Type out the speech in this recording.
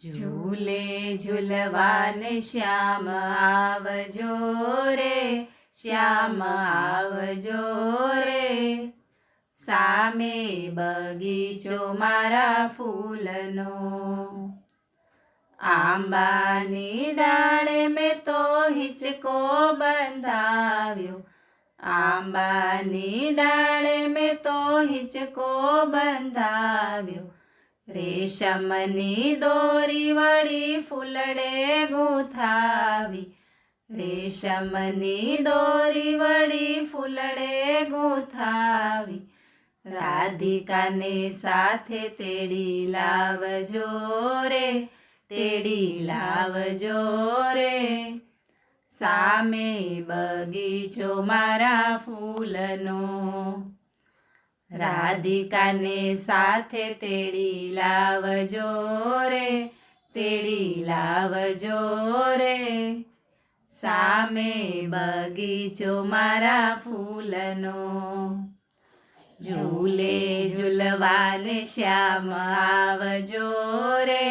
ઝૂલે ઝૂલવાને શ્યામ આવજો રે, શ્યામ આવજો રે. સામે બગીચો મારા ફૂલનો, આંબાની ડાળે મેં તો હિચકો બંધાવ્યો. આંબાની ડાળે મેં તો હિચકો બંધાવ્યો. રેશમની દોરી વળી ફૂલડે ગૂંથાવી રેશમની દોરી વળી ફૂલડે ગૂંથાવી રાધિકાને સાથે તેડી લાવજો રે, તેડી લાવજો રે. સામે બગીચો મારા ફૂલનો રાધિકાને સાથે તેડી લાવજો રે, તેડી લાવજો રે. સામે બગીચો મારા ફૂલનો, ઝૂલે ઝૂલવાને શ્યામ આવજો રે.